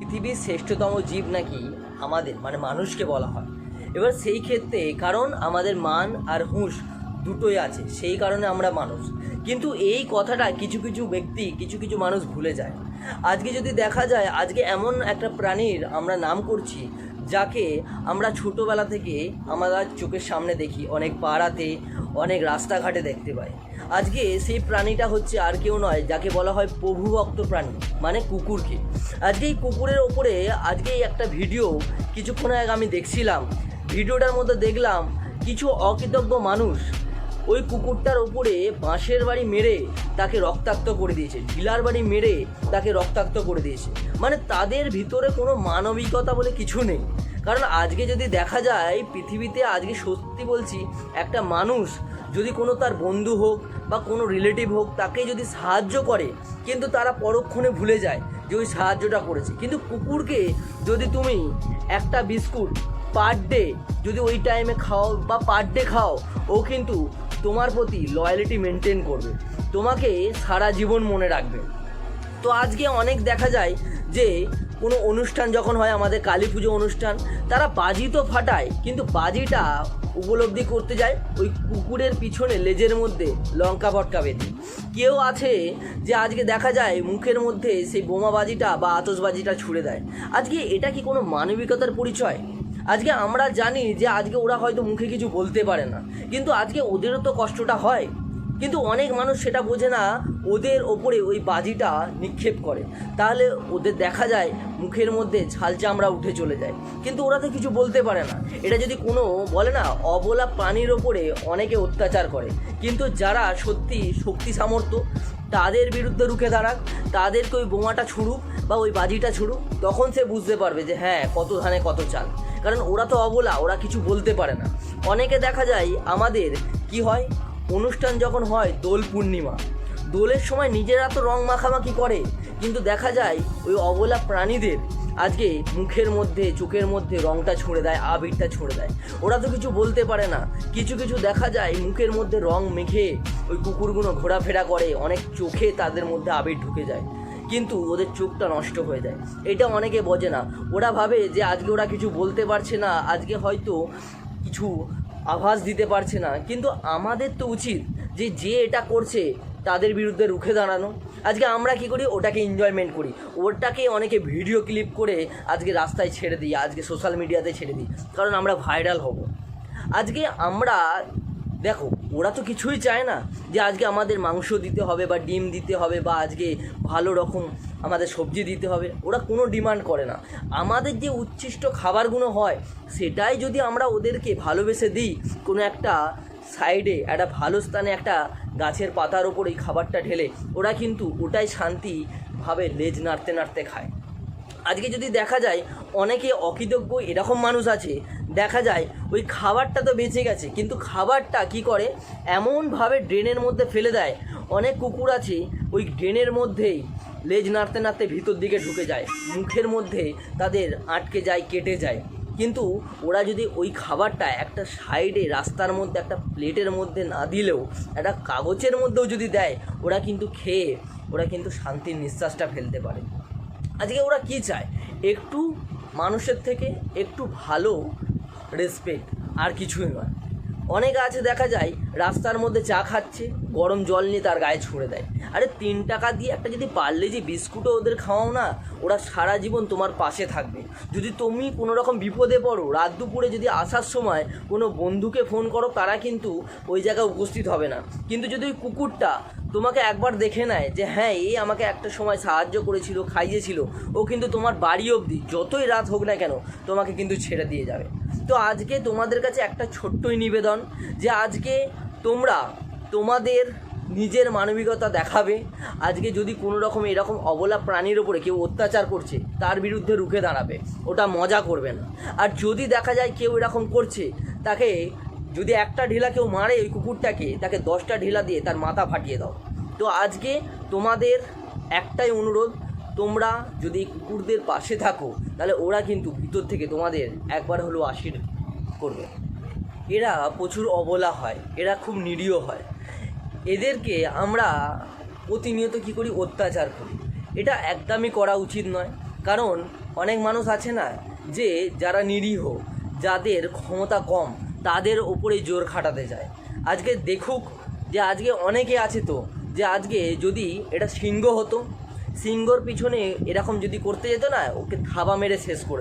পৃথিবীর শ্রেষ্ঠতম জীব নাকি আমাদের মানে মানুষকে বলা হয়। এবার সেই ক্ষেত্রে কারণ আমাদের মান আর হুঁশ দুটোই আছে, সেই কারণে আমরা মানুষ। কিন্তু এই কথাটা কিছু কিছু ব্যক্তি, কিছু কিছু মানুষ ভুলে যায়। আজকে যদি দেখা যায়, আজকে এমন একটা প্রাণীর আমরা নাম করছি যাকে আমরা ছোটোবেলা থেকে আমরা চোখের সামনে দেখি, অনেক পাড়াতে, অনেক রাস্তাঘাটে দেখতে পাই। আজকে সেই প্রাণীটা হচ্ছে আর কেউ নয়, যাকে বলা হয় প্রভুভক্ত প্রাণী মানে কুকুরকে। আজকে এই কুকুরের ওপরে আজকে একটা ভিডিও কিছুক্ষণ আগে আমি দেখছিলাম। ভিডিওটার মধ্যে দেখলাম কিছু অকৃতজ্ঞ মানুষ ওই কুকুরটার ওপরে বাঁশের বাড়ি মেরে তাকে রক্তাক্ত করে দিয়েছে, ঢিলার বাড়ি মেরে তাকে রক্তাক্ত করে দিয়েছে। মানে তাদের ভিতরে কোনো মানবিকতা বলে কিছু নেই। কারণ আজকে যদি দেখা যায়, পৃথিবীতে আজকে সত্যি বলছি, একটা মানুষ যদি কোনো তার বন্ধু হোক বা কোনো রিলেটিভ হোক তাকে যদি সাহায্য করে, কিন্তু তারা পরক্ষণে ভুলে যায় যে ওই সাহায্যটা করেছে। কিন্তু কুকুরকে যদি তুমি একটা বিস্কুট পার ডে যদি ওই টাইমে খাও বা পার ডে খাও, ও কিন্তু তোমার প্রতি লয়ালিটি মেনটেন করবে। তোমাকে সারা জীবন মনে রাখবে। তো আজকে অনেক দেখা যায় যে কোনো অনুষ্ঠান যখন হয়, আমাদের কালী পুজো অনুষ্ঠান, তারা বাজি তো ফাটায়, কিন্তু বাজিটা উপলব্ধি করতে যায় ওই কুকুরের পিছনে লেজের মধ্যে লঙ্কা ভটকা বেঁধে। কেউ আছে যে আজকে দেখা যায় মুখের মধ্যে সেই বোমাবাজিটা বা আতসবাজিটা ছুড়ে দেয়। আজকে এটা কি কোনো মানবিকতার পরিচয়? আজকে আমরা জানি যে আজকে ওরা হয়তো মুখে কিছু বলতে পারে না, কিন্তু আজকে ওদেরও তো কষ্টটা হয়। কিন্তু অনেক মানুষ সেটা বোঝে না ওদের ওপরে ওই বাজিটা নিক্ষেপ করে। তাহলে ওদের দেখা যায় মুখের মধ্যে ছাল চামড়া উঠে চলে যায়। কিন্তু ওরা তো কিছু বলতে পারে না। এটা যদি কোনো বলে না, অবলা প্রাণীর ওপরে অনেকে অত্যাচার করে। কিন্তু যারা সত্যি শক্তি সামর্থ্য, তাদের বিরুদ্ধে রুখে দাঁড়াক, তাদেরকে ওই বোমাটা ছুড়ুক বা ওই বাজিটা ছুড়ুক, তখন সে বুঝতে পারবে যে হ্যাঁ কত ধানে কত চাল। কারণ ওরা তো অবলা, ওরা কিছু বলতে পারে না। অনেকে দেখা যায় আমাদের কি হয়, অনুষ্ঠান যখন হয় দোল পূর্ণিমা দোলের সময় নিজেরা তো রং মাখামাখি করে। কিন্তু দেখা যায়, ওই অবলা প্রাণীদের আজকে মুখের মধ্যে, চোখের মধ্যে রংটা ছুঁড়ে দেয়, আবিরটা ছুঁড়ে দেয়। ওরা তো কিছু বলতে পারে না। কিছু কিছু দেখা যায়, মুখের মধ্যে রং মেখে ওই কুকুরগুলো ঘোরাফেরা করে, অনেক চোখে তাদের মধ্যে আবির ঢুকে যায়। কিন্তু ওদের চোখটা নষ্ট হয়ে যায়। এটা অনেকে বোঝে না। ওরা ভাবে যে আজকে ওরা কিছু বলতে পারছে না, আজকে হয়তো কিছু আভাস দিতে পারছে না। কিন্তু আমাদের তো উচিত যে যে এটা করছে তাদের বিরুদ্ধে রুখে দাঁড়ানো। আজকে আমরা কি করি? ওটাকে এনজয়মেন্ট করি। ওটাকে অনেকে ভিডিও ক্লিপ করে আজকে রাস্তায় ছেড়ে দিই, আজকে সোশ্যাল মিডিয়াতে ছেড়ে দিই, কারণ আমরা ভাইরাল হব। আজকে আমরা, দেখো, ওরা তো কিছুই চায় না যে আজকে আমাদের মাংস দিতে হবে বা ডিম দিতে হবে বা আজকে ভালো রকম আমাদের সবজি দিতে হবে। ওরা কোনো ডিমান্ড করে না। আমাদের যে উচ্ছিষ্ট খাবারগুলো হয়, সেটাই যদি আমরা ওদেরকে ভালোবেসে দিই, কোনো একটা সাইডে একটা ভালো স্থানে একটা গাছের পাতার ওপর এই খাবারটা ঢেলে, ওরা কিন্তু ওটাই শান্তিভাবে লেজ নাড়তে নাড়তে খায়। আজকে যদি দেখা যায় অনেকে অকৃতজ্ঞ এরকম মানুষ আছে, দেখা যায় ওই খাবারটা তো বেঁচে গেছে, কিন্তু খাবারটা কি করে? এমনভাবে ড্রেনের মধ্যে ফেলে দেয়। অনেক কুকুর আছে, ওই ড্রেনের মধ্যেই লেজ নাড়তে নাড়তে ভিতর দিকে ঢুকে যায়, মুখের মধ্যে তাদের আটকে যায়, কেটে যায়। কিন্তু ওরা যদি ওই খাবারটা একটা সাইডে রাস্তার মধ্যে, একটা প্লেটের মধ্যে না দিলেও, একটা কাগজের মধ্যেও যদি দেয়, ওরা কিন্তু খেয়ে, ওরা কিন্তু শান্তির নিঃশ্বাসটা ফেলতে পারে। আজকে ওরা কি চায়? একটু মানুষের থেকে একটু ভালো রেসপেক্ট আর কিছুই নয়। অনেক আছে দেখা যায়, রাস্তার মধ্যে চা খাচ্ছে, গরম জল নিয়ে তার গায়ে ছুঁড়ে দেয়। আরে তিন টাকা দিয়ে একটা যদি পারলে যে বিস্কুটও ওদের খাওয়াও না, ওরা সারা জীবন তোমার পাশে থাকবে। যদি তুমি কোনো রকম বিপদে পড়ো, রাত দুপুরে যদি আসার সময় কোনো বন্ধুকে ফোন করো, তারা কিন্তু ওই জায়গায় উপস্থিত হবে না। কিন্তু যদি ওই কুকুরটা তোমাকে একবার দেখে নেয় যে হ্যাঁ এই আমাকে একটা সময় সাহায্য করেছিল, খাইয়েছিল, ও কিন্তু তোমার বাড়ি অবধি, যতই রাত হোক না কেন, তোমাকে কিন্তু ছেড়ে দিয়ে যাবে। তো আজকে তোমাদের কাছে একটা ছোট্টই নিবেদন যে আজকে তোমরা তোমাদের নিজের মানবিকতা দেখাবে। আজকে যদি কোনো রকম এরকম অবলা প্রাণীর ওপরে কেউ অত্যাচার করছে, তার বিরুদ্ধে রুখে দাঁড়াবে। ওটা মজা করবে না। আর যদি দেখা যায় কেউ এরকম করছে, তাকে যদি একটা ঢিলা কেউ মারে ওই কুকুরটাকে, তাকে দশটা ঢিলা দিয়ে তার মাথা ফাটিয়ে দাও। তো আজকে তোমাদের একটাই অনুরোধ, তোমরা যদি কুকুরদের পাশে থাকো, তাহলে ওরা কিন্তু ভিতর থেকে তোমাদের একবার হলেও আশীর্বাদ করবে। এরা প্রচুর অবলা হয়, এরা খুব নিরীহ হয়। এদেরকে আমরা প্রতিনিয়ত কী করি? অত্যাচার করি। এটা একদমই করা উচিত নয়। কারণ অনেক মানুষ আছে না যে যারা নিরীহ, যাদের ক্ষমতা কম, তাদের ওপরে জোর খাটাতে যায়। আজকে দেখুক যে আজকে অনেকে আছে তো, যে আজকে যদি এটা সিংহ হতো, সিংহর পিছনে এরকম যদি করতে যেত না, ওকে থাবা মেরে শেষ করে